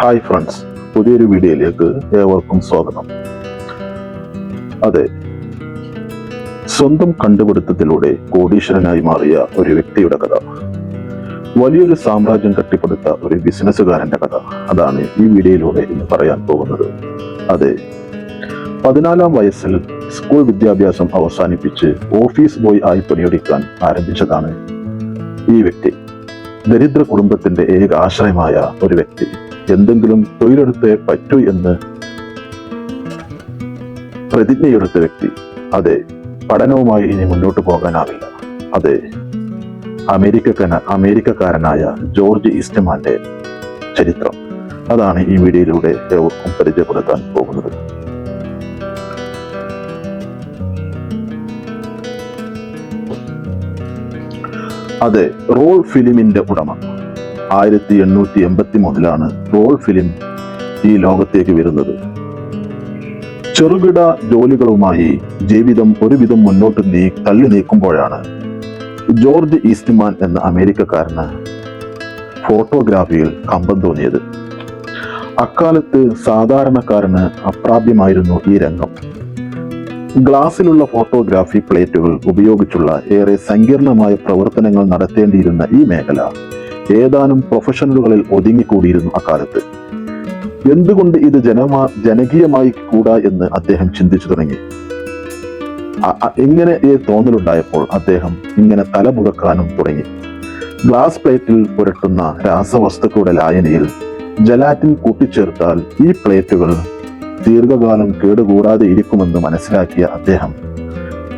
Hi friends പുതിയൊരു വീഡിയോയിലേക്ക് ഏവർക്കും സ്വാഗതം. അതെ സ്വന്തം കണ്ടുപിടുത്തത്തിലൂടെ കോടീശ്വരനായി മാറിയ ഒരു വ്യക്തിയുടെ കഥ. വലിയൊരു സാമ്രാജ്യം കെട്ടിപ്പടുത്ത ഒരു ബിസിനസ്സുകാരന്റെ കഥ. അതാണ് ഈ വീഡിയോയിലൂടെ ഇന്ന് പറയാൻ പോകുന്നത്. അതെ പതിനാലാം വയസ്സിൽ സ്കൂൾ വിദ്യാഭ്യാസം അവസാനിപ്പിച്ച് ഓഫീസ് ബോയ് ആയി പണിയെടുക്കാൻ ആരംഭിച്ചതാണ് ഈ വ്യക്തി. ദരിദ്ര കുടുംബത്തിന്റെ ഏക ആശ്രയമായ ഒരു വ്യക്തി. എന്തെങ്കിലും തൊഴിലെടുത്തേ പറ്റൂ എന്ന് പ്രതിജ്ഞയെടുത്ത വ്യക്തി അതെ പഠനവുമായി ഇനി മുന്നോട്ട് പോകാനാവില്ല. അതെ അമേരിക്കക്കന അമേരിക്കക്കാരനായ ജോർജ് ഈസ്റ്റ്മാന്റെ ചരിത്രം. അതാണ് ഈ വീഡിയോയിലൂടെ ഏവർക്കും പരിചയപ്പെടുത്താൻ പോകുന്നത്. അതെ റോൾ ഫിലിമിന്റെ ഉടമ. ആയിരത്തി എണ്ണൂറ്റി എൺപത്തി മൂന്നിലാണ് റോൾ ഫിലിം ഈ ലോകത്തേക്ക് വരുന്നത്. ചെറുകിട ജോലികളുമായി ജീവിതം ഒരുവിധം മുന്നോട്ട് നീ തള്ളി നീക്കുമ്പോഴാണ് ജോർജ് ഈസ്റ്റ്മാൻ എന്ന അമേരിക്കക്കാരന് ഫോട്ടോഗ്രാഫിയിൽ കമ്പം തോന്നിയത്. അക്കാലത്ത് സാധാരണക്കാരന് അപ്രാപ്യമായിരുന്നു ഈ രംഗം. ഗ്ലാസ്സിലുള്ള ഫോട്ടോഗ്രാഫി പ്ലേറ്റുകൾ ഉപയോഗിച്ചുള്ള ഏറെ സങ്കീർണമായ പ്രവർത്തനങ്ങൾ നടത്തേണ്ടിയിരുന്ന ഈ മേഖല ഏതാനും പ്രൊഫഷണലുകളിൽ ഒതുങ്ങിക്കൂടിയിരുന്നു അക്കാലത്ത്. എന്തുകൊണ്ട് ഇത് ജനമാ ജനകീയമായി കൂടാ എന്ന് അദ്ദേഹം ചിന്തിച്ചു തുടങ്ങി. ഇങ്ങനെ ഈ തോന്നലുണ്ടായപ്പോൾ അദ്ദേഹം ഇങ്ങനെ തലമുറക്കാനും തുടങ്ങി. ഗ്ലാസ് പ്ലേറ്റിൽ പുരട്ടുന്ന രാസവസ്തുക്കളുടെ ലായനിയിൽ ജലാറ്റിൻ കൂട്ടിച്ചേർത്താൽ ഈ പ്ലേറ്റുകൾ ദീർഘകാലം കേടുകൂടാതെ ഇരിക്കുമെന്ന് മനസ്സിലാക്കിയ അദ്ദേഹം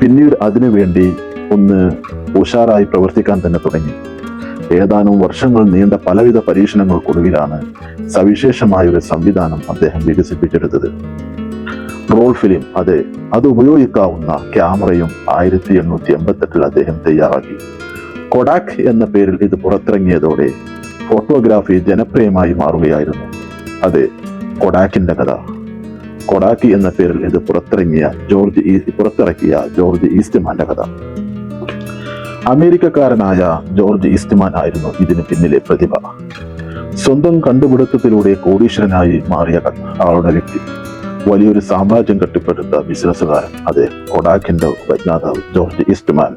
പിന്നീട് അതിനുവേണ്ടി ഒന്ന് ഉഷാറായി പ്രവർത്തിക്കാൻ തന്നെ തുടങ്ങി. ഏതാനും വർഷങ്ങൾ നീണ്ട പലവിധ പരീക്ഷണങ്ങൾക്കൊടുവിലാണ് സവിശേഷമായ ഒരു സംവിധാനം അദ്ദേഹം വികസിപ്പിച്ചെടുത്തത്. റോൾ ഫിലിം അതെ അത് ഉപയോഗിക്കാവുന്ന ക്യാമറയും ആയിരത്തി എണ്ണൂറ്റി എൺപത്തെട്ടിൽ അദ്ദേഹം തയ്യാറാക്കി. കൊഡാക് എന്ന പേരിൽ ഇത് പുറത്തിറങ്ങിയതോടെ ഫോട്ടോഗ്രാഫി ജനപ്രിയമായി മാറുകയായിരുന്നു. അതെ കൊഡാക്കിന്റെ കഥ. കൊഡാക്കി എന്ന പേരിൽ ഇത് പുറത്തിറങ്ങിയ ജോർജ് പുറത്തിറക്കിയ ജോർജ് ഈസ്റ്റ്മാന്റെ കഥ. അമേരിക്കക്കാരനായ ജോർജ് ഇസ്റ്റ്മാൻ ആയിരുന്നു ഇതിന് പിന്നിലെ പ്രതിഭ. സ്വന്തം കണ്ടുപിടുത്തത്തിലൂടെ കോടീശ്വരനായി മാറിയ ആളുടെ വ്യക്തി. വലിയൊരു സാമ്രാജ്യം കെട്ടിപ്പടുത്ത ബിസിനസ്സുകാരൻ അതെ കൊടാക്കിന്റെ വൈജ്ഞാതാവ് ജോർജ് ഇസ്റ്റ്മാൻ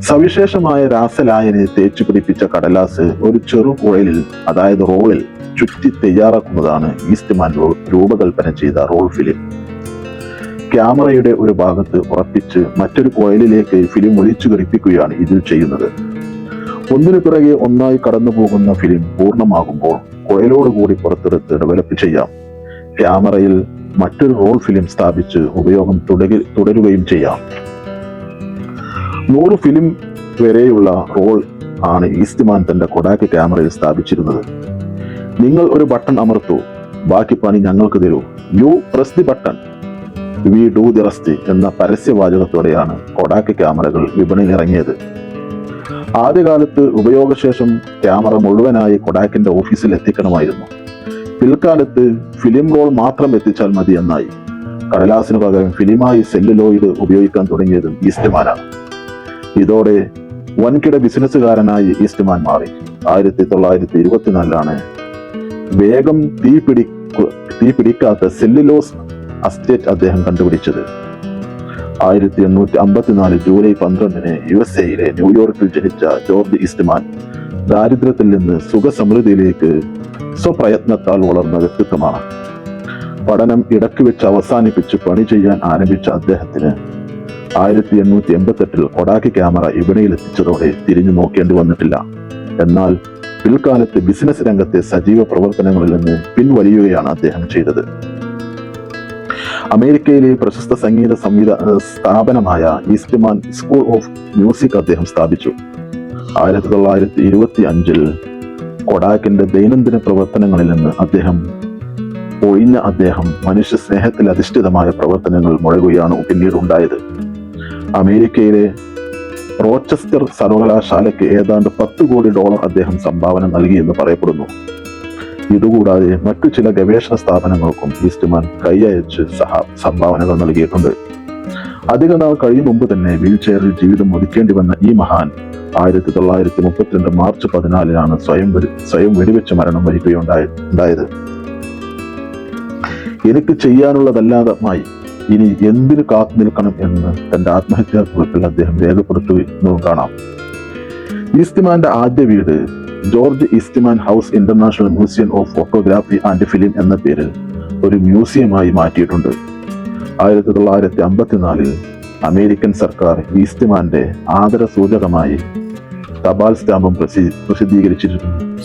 സവിശേഷമായ രാസലായനെ തേച്ചു പിടിപ്പിച്ച കടലാസ് ഒരു ചെറു കുഴലിൽ അതായത് റോളിൽ ചുറ്റി തയ്യാറാക്കുന്നതാണ് ഈസ്റ്റ്മാൻ രൂപകൽപ്പന ചെയ്ത റോൾ ഫിലിം. ക്യാമറയുടെ ഒരു ഭാഗത്ത് ഉറപ്പിച്ച് മറ്റൊരു കോയിലിലേക്ക് ഫിലിം ഒളിച്ചു ഘടിപ്പിക്കുകയാണ് ഇതിൽ ചെയ്യുന്നത്. ഒന്നിനു പിറകെ ഒന്നായി കടന്നു പോകുന്ന ഫിലിം പൂർണമാകുമ്പോൾ കോയിലോട് കൂടി പുറത്തെടുത്ത് ഡെവലപ്പ് ചെയ്യാം. ക്യാമറയിൽ മറ്റൊരു റോൾ ഫിലിം സ്ഥാപിച്ച് ഉപയോഗം തുടരു തുടരുകയും ചെയ്യാം. നൂറ് ഫിലിം വരെയുള്ള റോൾ ആണ് ഈസ്റ്റ്മാൻ തന്റെ കൊടാക്ക് ക്യാമറയിൽ സ്ഥാപിച്ചിരുന്നത്. നിങ്ങൾ ഒരു ബട്ടൺ അമർത്തു. ബാക്കി പണി ഞങ്ങൾക്ക് തരൂ. You press the button we do the rest എന്ന പരസ്യവാചകത്തോടെയാണ് കൊടാക്ക് ക്യാമറകൾ വിപണിയിൽ ഇറങ്ങിയത് ആദ്യകാലത്ത് ഉപയോഗശേഷം ക്യാമറ മുഴുവനായി കൊടാക്കിന്റെ ഓഫീസിൽ എത്തിക്കണമായിരുന്നു പിൽക്കാലത്ത് ഫിലിം റോൾ മാത്രം എത്തിച്ചാൽ മതി എന്നായി. കടലാസിന് പകരം ഫിലിമായി സെല്ലുലോയിഡ് ഉപയോഗിക്കാൻ തുടങ്ങിയതും ഈസ്റ്റ്മാനാണ്. ഇതോടെ വൻകിട ബിസിനസ്സുകാരനായി ഈസ്റ്റ്മാൻ മാറി. ആയിരത്തി തൊള്ളായിരത്തി ഇരുപത്തിനാലിലാണ് വേഗം തീ പിടി തീ പിടിക്കാത്ത സെല്ലുലോസ് അസ്റ്റേറ്റ് അദ്ദേഹം കണ്ടുപിടിച്ചത്. ആയിരത്തി എണ്ണൂറ്റി അമ്പത്തിനാല് ജൂലൈ പന്ത്രണ്ടിന് യു എസ് എയിലെ ന്യൂയോർക്കിൽ ജനിച്ച ജോർജ് ഈസ്റ്റ്മാൻ ദാരിദ്ര്യത്തിൽ നിന്ന് സുഖസമൃദ്ധിയിലേക്ക് സ്വപ്രയത്നത്താൽ വളർന്ന വ്യക്തിത്വമാണ്. പഠനം ഇടയ്ക്ക് വെച്ച് അവസാനിപ്പിച്ച് പണി ചെയ്യാൻ ആരംഭിച്ച അദ്ദേഹത്തിന് ആയിരത്തി എണ്ണൂറ്റി എൺപത്തെട്ടിൽ കൊടാക്കി ക്യാമറ വിപണിയിൽ എത്തിച്ചതോടെ തിരിഞ്ഞു നോക്കേണ്ടി വന്നിട്ടില്ല. എന്നാൽ പിൽക്കാലത്ത് ബിസിനസ് രംഗത്തെ സജീവ പ്രവർത്തനങ്ങളിൽ നിന്ന് പിൻവലിയുകയാണ് അദ്ദേഹം ചെയ്തത്. അമേരിക്കയിലെ പ്രശസ്ത സംഗീത സംവിധ സ്ഥാപനമായ ഈസ്റ്റ്മാൻ സ്കൂൾ ഓഫ് മ്യൂസിക് അദ്ദേഹം സ്ഥാപിച്ചു. ആയിരത്തി തൊള്ളായിരത്തി ഇരുപത്തി അഞ്ചിൽ കൊടാക്കിന്റെ ദൈനംദിന പ്രവർത്തനങ്ങളിൽ നിന്ന് അദ്ദേഹം ഒഴിഞ്ഞ അദ്ദേഹം മനുഷ്യ സ്നേഹത്തിൽ അധിഷ്ഠിതമായ പ്രവർത്തനങ്ങൾ മുഴകുകയാണ് പിന്നീട് ഉണ്ടായത് അമേരിക്കയിലെ റോച്ചസ്റ്റർ സർവകലാശാലയ്ക്ക് ഏതാണ്ട് പത്ത് കോടി ഡോളർ അദ്ദേഹം സംഭാവന നൽകിയെന്ന് പറയപ്പെടുന്നു. ഇതുകൂടാതെ മറ്റു ചില ഗവേഷണ സ്ഥാപനങ്ങൾക്കും ഈസ്റ്റ്മാൻ കൈയച്ച് സഹ സംഭാവനകൾ നൽകിയിട്ടുണ്ട്. അധിക നാൾ കഴിയും മുമ്പ് തന്നെ വീൽ ചെയറിൽ ജീവിതം ഒതുക്കേണ്ടി വന്ന ഈ മഹാൻ ആയിരത്തി തൊള്ളായിരത്തി മുപ്പത്തിരണ്ട് മാർച്ച് പതിനാലിനാണ് സ്വയം സ്വയം വെടിവെച്ച് മരണം വരികയുണ്ടായ ഉണ്ടായത്. എനിക്ക് ചെയ്യാനുള്ളതല്ലാതമായി ഇനി എന്തിനു കാത്തു നിൽക്കണം എന്ന് തന്റെ ആത്മഹത്യാ കുറിപ്പിൽ അദ്ദേഹം രേഖപ്പെടുത്തുന്നതും കാണാം. ഈസ്തിമാന്റെ ആദ്യ വീട് George Eastman house international museum of photography and film എന്ന പേരിൽ ഒരു മ്യൂസിയമായി മാറ്റിയിട്ടുണ്ട്. ആയിരത്തി തൊള്ളായിരത്തി അമ്പത്തിനാലിൽ അമേരിക്കൻ സർക്കാർ ഈസ്റ്റ്മാന്റെ ആദര സൂചകമായി തപാൽ സ്റ്റാമ്പും പ്രസി- പ്രസിദ്ധീകരിച്ചിരുന്നു.